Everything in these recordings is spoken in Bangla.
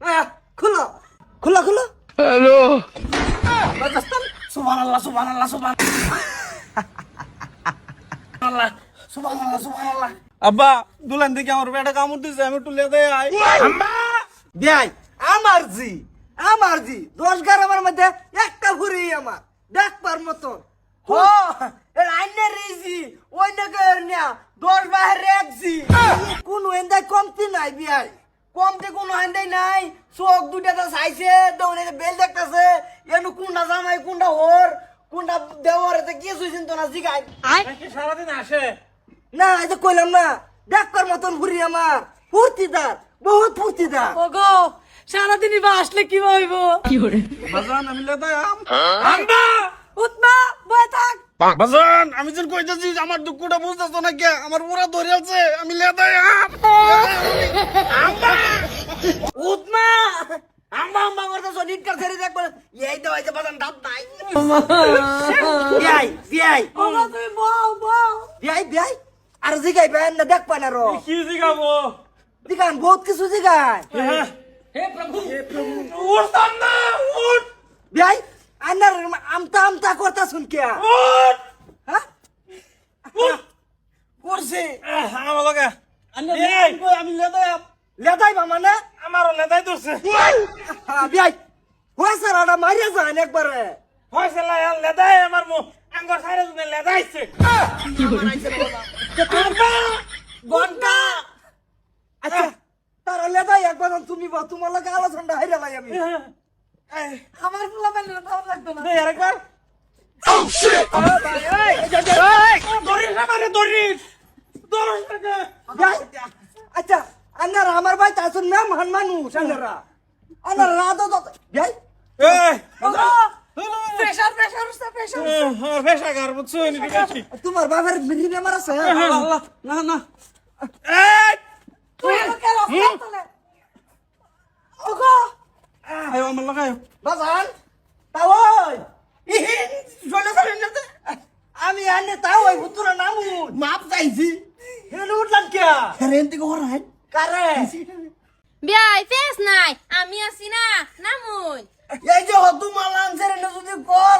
আহ, খুলো। খুলো খুলো। হ্যালো। সুবহানাল্লাহ সুবহানাল্লাহ সুবহানাল্লাহ সুবহানাল্লাহ সুবহানাল্লাহ। আব্বা দুলান থেকে আমার পেটে কামড় দিছে আমি একটু লেদে আই। বিয়াই আমার জি আমার জি দশ গ্রামের মধ্যে একটা ঘুরি আমার দেখবার মতন। হ এর আইনের রেজি ওই নাকি না দশ বাহির একজি কোন এন্দাই কমতি নাই বিয়াই কমতি কোন এন্দাই নাই। চোখ দুটাতে চাইছে দৌড়ে বেল দেখতেছে। এনু কোনটা জামাই কোনটা হোর কোনটা দেওয়ার এতে কি সুইছেন তো না জিগাই। সারাদিন আসে? না এই যে কইলাম না দেখবার মতন ঘুরি আমার। ফুর্তিদার বহুত ফুর্তিদার। ওগো সারাদিনই বা আসলে কি হইব বাজান আমি লেদে আম। উৎমা বয়ে থাক বাজান আমি যেন কইতেছি আমার দুঃখটা বুঝতেছ না কে? আমার পুরা ধরে আছে আমি লেদে আম উৎমা আম্মা আম্মা করতে ছেড়ে দেখবার এই তো এই যে বাজান দাঁত নাই। বিয়াই বিয়াই ওগো তুমি বিয়াই বিয়াই আর জিগাই বেন না দেখ পাই না রো। কি জিগাবো? জিগান বহুত কিছু জিগাই উঠতাম না উঠ বিয়াই আন্নার আমতা আমতা করতা শুন কে উঠ। হ্যাঁ করছে। আমার লগে। আমি লেদে আম লেদাই মামা না আমারও লেদাই ধরছে। হ্যাঁ, বিয়াই হয়েছে রাডা মারিয়া যান একবারে। ইয়ার লেদাই আমার মু আঙ্গর সাইরে জুনে লেদাইছে ঘণ্টা! আচ্ছা তার লেদাই একবার তুমি তোমার লাগে আলোচনাটা হাইরা লাই আমি। আমার ফুলা ভালো না। মানে দরিস না বিয়াই, আচ্ছা আন্নারা আমার ভাই তাছুন না মহান মানুষ আন্নারা। আন্নারা রাধা তো বিয়াই এই ওগো প্রেসার প্রেসার উঠছে প্রেসার পেশাগার বুঝছ নি ঠিক আছে তোমার বাবার মিহি নাম্বার আছে? আল্লাহ না না। আয় আমার লাগায় বাজান তাও ওই ইহিন, চলে যাবেন না তো? আমি আনে তাও ওই ভুতুরা নামুন মাপ চাইছি হেন উঠলাম কে হেন থেকে ওরাই কারে বিয়াই ফেস নাই আমি আছি না নামুন এই যে হতু মালান ছেড়ে যদি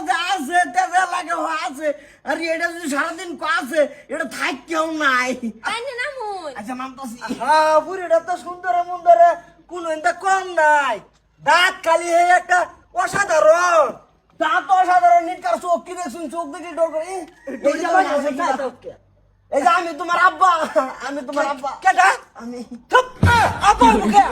যা আছে তেজে লাগে হ আছে আর এটা যদি সারাদিন ক আছে এটা থাক কেউ নাই তাই না নামুন আচ্ছা নামতাছি হ্যাঁ বুড়িটা তো সুন্দর মুন্দরে কোনো এটা কম নাই দাঁত খালি এই একটা অসাধারণ নিকার চোখ কি দেখছুন চোখ দেখে ডর করে। এই, যে? এই আমি তোমার আব্বা আমি তোমার আব্বা। কেটা আমি আব্বা মুখে।